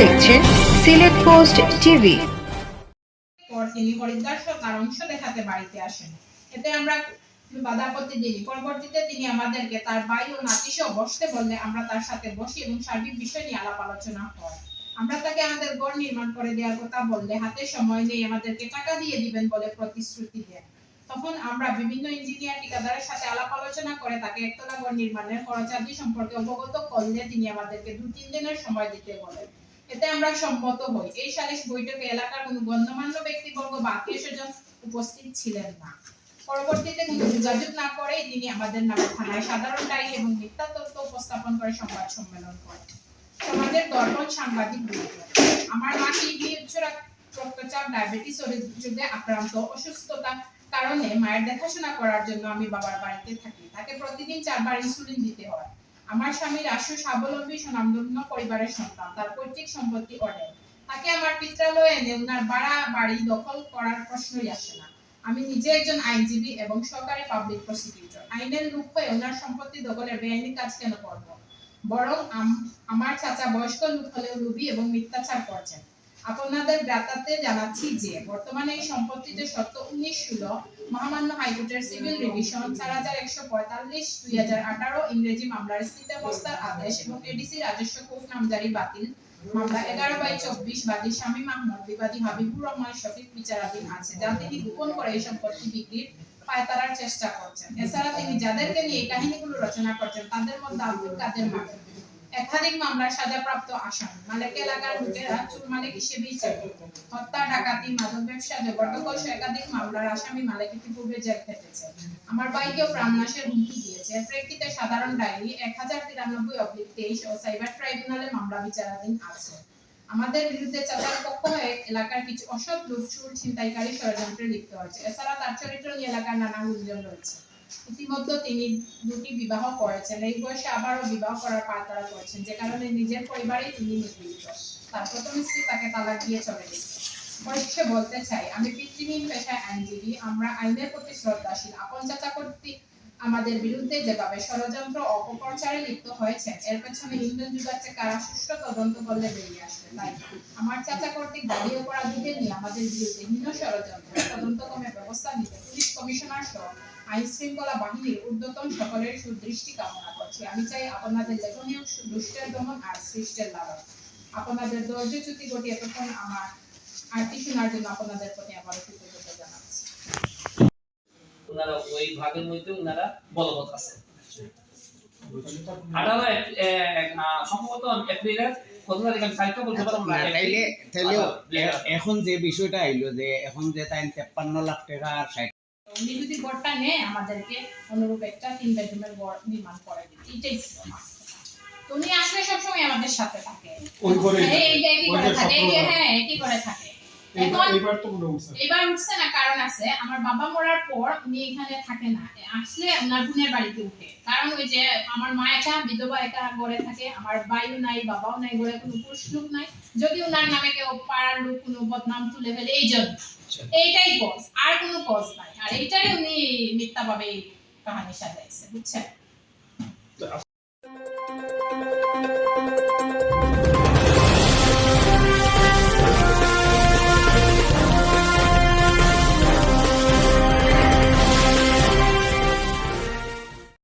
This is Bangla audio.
দেখছেন সিলেট পোস্ট টিভি। পর তিনি হরিদ্বার তার অংশ দেখাতে বাড়িতে আসেন। এতে আমরা বাধা আপত্তি দিই পরবর্তীতে তিনি আমাদেরকে তার ভাই ও নাতি সহ বসতে বললে আমরা তার সাথে বসি এবং সার্বিক বিষয় নিয়ে আলাপ আলোচনা হয়। আমরা তাকে আমাদের ঘর নির্মাণ করে দেওয়ার কথা বললে হাতে সময় নেই, আমাদেরকে টাকা দিয়ে দিবেন বলে প্রতিশ্রুতি দেন। তখন আমরা বিভিন্ন ইঞ্জিনিয়ার ঠিকাদারের সাথে আলাপ আলোচনা করে তাকে একতলা ঘর নির্মাণের খরচাদি সম্পর্কে অবগত করলে তিনি আমাদেরকে দু তিন দিনের সময় দিতে বলেন। এতে আমরা সম্মত হই। এই সালিশ বৈঠকে এলাকার কোনো গণ্যমান্য ব্যক্তিবর্গ বা আত্মীয় স্বজন উপস্থিত ছিলেন না। পরবর্তীতে কোনো যোগাযোগ না করে তিনি আমাদের নামে থানায় সাধারণ ডায়েরি এবং মিথ্যা তথ্য উপস্থাপন করে সংবাদ সম্মেলন করেন। সমাজের দর্পণ সাংবাদিক আমার মা কিডনি উচ্চ রক্তচাপ, ডায়াবেটিস ও হৃদরোগে আক্রান্ত অসুস্থতা কারণে মায়ের দেখাশোনা করার জন্য আমি বাবার বাড়িতে থাকি। তাকে প্রতিদিন চারবার ইনসুলিন দিতে হয়। আমার স্বামীর আশু স্বাবলম্বী সুনামধন্য পরিবারের সন্তান, তার পৈতৃক সম্পত্তি অনেক তাকে আমার পিত্রালয়ে এনে ওনার বাড়া বাড়ি দখল করার প্রশ্নই আসে না। আমি নিজে একজন আইনজীবী এবং সরকারি পাবলিক প্রসিকিউটর আইনের লোক হয়ে ওনার সম্পত্তি দখলের বেআইনি কাজ কেন করব? বরং আম- আমার চাচা বয়স্ক লোক হলেও লুবি এবং মিথ্যাচার করছেন। আপনাদের জ্ঞাতাতে জানাচ্ছি যে, বর্তমানে এই সম্পত্তিতে সত্য উনিশ ষোলো, মহামান্য হাইকোর্টের সিভিল রিভিশন চার হাজার একশো পঁয়তাল্লিশ, দুই হাজার আঠারো ইংরেজি মামলার স্থিতাবস্থার আদেশ এবং এডিসি রাজস্ব কোর্ট নামজারি বাতিল। মামলা এগারো বাই চব্বিশ বাদী স্বামী মাহমুদ বিবাদী হাবিবুর রহমান শফিক বিচারাধীন আছে, যা তিনি গোপন করে এই সম্পত্তি বিক্রির পায়তারার চেষ্টা করছেন। এছাড়া তিনি যাদেরকে নিয়ে এই কাহিনীগুলো রচনা করছেন, তাদের মধ্যে আব্দুল কাদের মালিক একাধিক মামলার সাজাপ্রাপ্ত আসামি, মালিক এলাকার লোকেরা চুল মালিক হিসেবেই চেনে হত্যা, ডাকাতি, মাদক ব্যবসা জবরদখল একাধিক মামলার আসামি মালিক ইতিপূর্বে জেল খেটেছে। আমার ভাইকেও প্রাণনাশের হুমকি দিয়েছে। এর প্রেক্ষিতে সাধারণ ডায়েরি এক হাজার তিরানব্বই অব্লিক তেইশ ও সাইবার ট্রাইব্যুনালে মামলা বিচারাধীন আছে। আমাদের বিরুদ্ধে চাচার পক্ষ হয়ে এলাকার কিছু অসৎ লোক, চুল ছিনতাইকারী ষড়যন্ত্রে লিপ্ত হয়েছে। এছাড়া তার চরিত্র নিয়ে এলাকার নানা গুঞ্জন রয়েছে। ইতিমধ্যে তিনি দুটি বিবাহ করেছেন। এই বয়সে আবারও বিবাহ করার পায়তারা করেছেন, যে কারণে নিজের পরিবারেই তিনি নিগৃহীত। তার প্রথম স্ত্রী তাকে তালাক দিয়ে চলে গেছে। পরিশেষে বলতে চাই, আমি পিতৃহীন পেশায় আইনজীবী, আমরা আইনের প্রতি শ্রদ্ধাশীল। আপন চাচা কর্তৃক আমাদের বিরুদ্ধে যেভাবে ষড়যন্ত্র অপপ্রচারে লিপ্ত হয়েছেন, এর পেছনে ইন্ধন যুগাচ্ছে কারা সুষ্ঠু তদন্ত করলে বেরিয়ে আসবে? তাই আমার চাচা কর্তৃক দাবি অপরাধীদের নিয়ে আমাদের বিরুদ্ধে হীন ষড়যন্ত্র। তদন্তক্রমে ব্যবস্থা নিতে পুলিশ কমিশনার সহ আইন শৃঙ্খলা বাহিনীর ঊর্ধ্বতন সকলের সুদৃষ্টি কামনা করছি। আমি চাই আপনাদের লেখনীয় দুষ্টের দমন আর সৃষ্টের লালন। আপনাদের ধৈর্যচ্যুতি ঘটি এতক্ষণ আমার আরতি শোনার জন্য আপনাদের প্রতি আবার কৃতজ্ঞতা জানাচ্ছি। ওনারা ওই ভাগের মধ্যে ওনারা বলবৎ আছে আঠারো সম্ভবত এপ্রিলের এখন যে বিষয়টা আইলো যে এখন যে তাই তেপ্পান্ন লাখ টাকা ষাট উনি যদি গড়টা নেয় আমাদেরকে অনুরূপ একটা তিন বেডরুমের গড় নির্মাণ করে দিতে। এটাই ছিল আমার। উনি আসলে সবসময় আমাদের সাথে থাকে। ওই হ্যাঁ, এই করে থাকে। হ্যাঁ একই করে থাকে। তো এবার উঠছে। না কারণ আছে আমার বাবা মরার পর উনি এখানে থাকে না। আসলে ওনার বোনের বাড়িতে উঠে। কারণ ওই যে আমার মা একা বিধবা একা ঘরে থাকে। আমার ভাইও নাই বাবাও নাই ঘরে কোনো পুরুষ লোক নাই। যদি ওনার নামে কেউ পাড়ার লোক কোনো বদনাম তুলে ফেলে এই জন্য। এইটাই কজ আর কোনো কজ নাই। আর এইটাই উনি মিথ্যাভাবে কাহানি সাজাইছে বুঝছেন?